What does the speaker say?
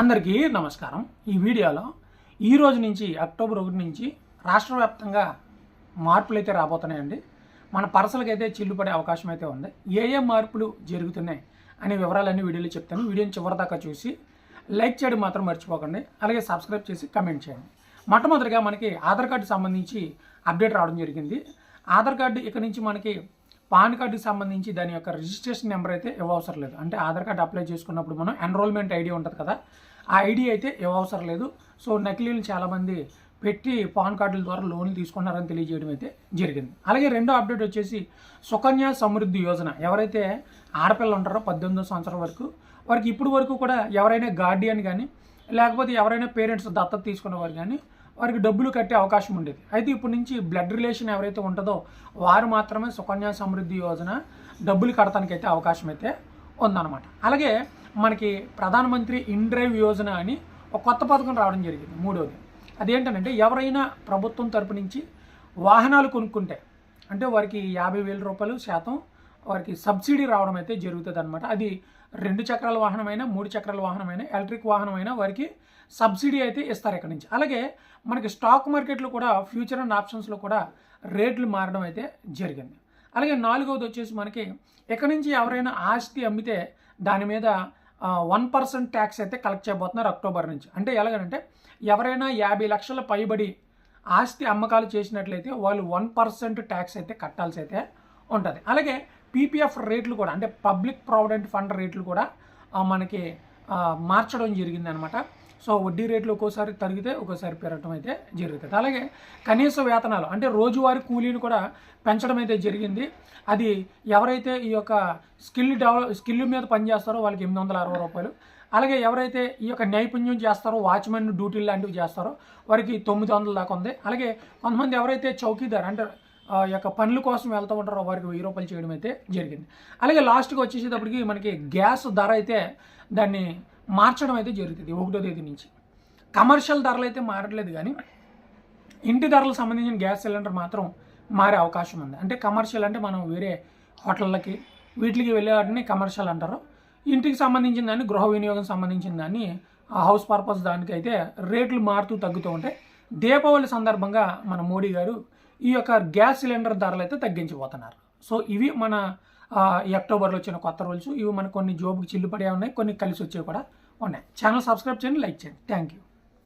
అందరికీ నమస్కారం. ఈ వీడియోలో ఈ రోజు నుంచి అక్టోబర్ ఒకటి నుంచి రాష్ట్ర వ్యాప్తంగా మార్పులు అయితే రాబోతున్నాయండి. మన పర్సలకి అయితే చిల్లు పడే అవకాశం అయితే ఉంది. ఏ ఏ మార్పులు జరుగుతున్నాయి అనే వివరాలన్నీ వీడియోలో చెప్తాను. వీడియోని చివరిదాకా చూసి లైక్ చేయడం మాత్రం మర్చిపోకండి. అలాగే సబ్స్క్రైబ్ చేసి కమెంట్ చేయండి. మొట్టమొదటిగా మనకి ఆధార్ కార్డు సంబంధించి అప్డేట్ రావడం జరిగింది. ఆధార్ కార్డు ఇక్కడ నుంచి మనకి పాన్ కార్డుకి సంబంధించి దాని యొక్క రిజిస్ట్రేషన్ నెంబర్ అయితే ఇవ్వవసరం లేదు. అంటే ఆధార్ కార్డు అప్లై చేసుకున్నప్పుడు మనం ఎన్రోల్మెంట్ ఐడి ఉంటుంది కదా ఆ ఐడి అయితే ఇవ్వవసరం లేదు. సో నకిలీలు చాలామంది పెట్టి పాన్ కార్డుల ద్వారా లోన్లు తీసుకున్నారని తెలియజేయడం అయితే జరిగింది. అలాగే రెండో అప్డేట్ వచ్చేసి సుకన్య సమృద్ధి యోజన. ఎవరైతే ఆడపిల్లలు ఉంటారో పద్దెనిమిదో సంవత్సరం వరకు వారికి ఇప్పుడు వరకు కూడా ఎవరైనా గార్డియన్ కానీ లేకపోతే ఎవరైనా పేరెంట్స్ దత్తత తీసుకునేవారు కానీ వారికి డబ్బులు కట్టే అవకాశం ఉండేది. అయితే ఇప్పటి నుంచి బ్లడ్ రిలేషన్ ఎవరైతే ఉంటుందో వారు మాత్రమే సుకన్య సమృద్ధి యోజన డబ్బులు కడటానికి అయితే అవకాశం అయితే ఉందన్నమాట. అలాగే మనకి ప్రధానమంత్రి ఇన్ డ్రైవ్ యోజన అని ఒక కొత్త పథకం రావడం జరిగింది మూడోది. అదేంటంటే ఎవరైనా ప్రభుత్వం తరపు నుంచి వాహనాలు కొనుక్కుంటే అంటే వారికి యాభై వేల రూపాయలు శాతం వారికి సబ్సిడీ రావడం అయితే జరుగుతుంది అనమాట అది రెండు చక్రాల వాహనమైనా మూడు చక్రాల వాహనమైనా ఎలక్ట్రిక్ వాహనమైనా వారికి సబ్సిడీ అయితే ఇస్తారు ఇక్కడ నుంచి. అలాగే మనకి స్టాక్ మార్కెట్లో కూడా ఫ్యూచర్ అండ్ ఆప్షన్స్లో కూడా రేట్లు మారడం అయితే జరిగింది. అలాగే నాలుగవది వచ్చేసి మనకి ఎక్కడి నుంచి ఎవరైనా ఆస్తి అమ్మితే దాని మీద వన్ పర్సెంట్ ట్యాక్స్ అయితే కలెక్ట్ చేయబోతున్నారు అక్టోబర్ నుంచి. అంటే ఎలాగంటే ఎవరైనా యాభై లక్షల పైబడి ఆస్తి అమ్మకాలు చేసినట్లయితే వాళ్ళు వన్ పర్సెంట్ ట్యాక్స్ అయితే కట్టాల్సి అయితే ఉంటుంది. అలాగే పీపీఎఫ్ రేట్లు కూడా అంటే పబ్లిక్ ప్రావిడెంట్ ఫండ్ రేట్లు కూడా మనకి మార్చడం జరిగిందనమాట. సో వడ్డీ రేట్లు ఒక్కోసారి తరిగితే ఒక్కోసారి పెరగడం అయితే జరుగుతుంది. అలాగే కనీస వేతనాలు అంటే రోజువారీ కూలీని కూడా పెంచడం అయితే జరిగింది. అది ఎవరైతే ఈ యొక్క స్కిల్ డెవలప్ స్కిల్ మీద పనిచేస్తారో వాళ్ళకి ఎనిమిది వందల అరవై రూపాయలు. అలాగే ఎవరైతే ఈ యొక్క నైపుణ్యం చేస్తారో వాచ్మెన్ డ్యూటీలు లాంటివి చేస్తారో వారికి తొమ్మిది వందల దాకా ఉంది. అలాగే కొంతమంది ఎవరైతే చౌకీదార్ అంటే యొక్క పనుల కోసం వెళ్తూ ఉంటారో. వారికి వెయ్యి రూపాయలు చేయడం అయితే జరిగింది. అలాగే లాస్ట్కి వచ్చేసేటప్పటికి మనకి గ్యాస్ ధర అయితే దాన్ని మార్చడం అయితే జరుగుతుంది ఒకటో తేదీ నుంచి. కమర్షియల్ ధరలు అయితే మారట్లేదు కానీ ఇంటి ధరలకు సంబంధించిన గ్యాస్ సిలిండర్ మాత్రం మారే అవకాశం ఉంది. అంటే కమర్షియల్ అంటే మనం వేరే హోటళ్ళకి వీటికి వెళ్ళే వాటిని కమర్షియల్ అంటారు. ఇంటికి సంబంధించిన దాన్ని గృహ వినియోగం సంబంధించిన దాన్ని ఆ హౌస్ పర్పస్ దానికైతే రేట్లు మారుతూ తగ్గుతూ ఉంటాయి. దీపావళి సందర్భంగా మన మోడీ గారు ఈ యొక్క గ్యాస్ సిలిండర్ ధరలు అయితే తగ్గించబోతున్నారు సో ఇవి మన అక్టోబర్లో వచ్చిన కొత్త రూల్స్ ఇవి మన కొన్ని జోబుకి చిల్లుపడే ఉన్నాయి కొన్ని కలిసి వచ్చేవి కూడా ఉన్నాయి. ఛానల్ సబ్స్క్రైబ్ చేయండి లైక్ చేయండి. Thank you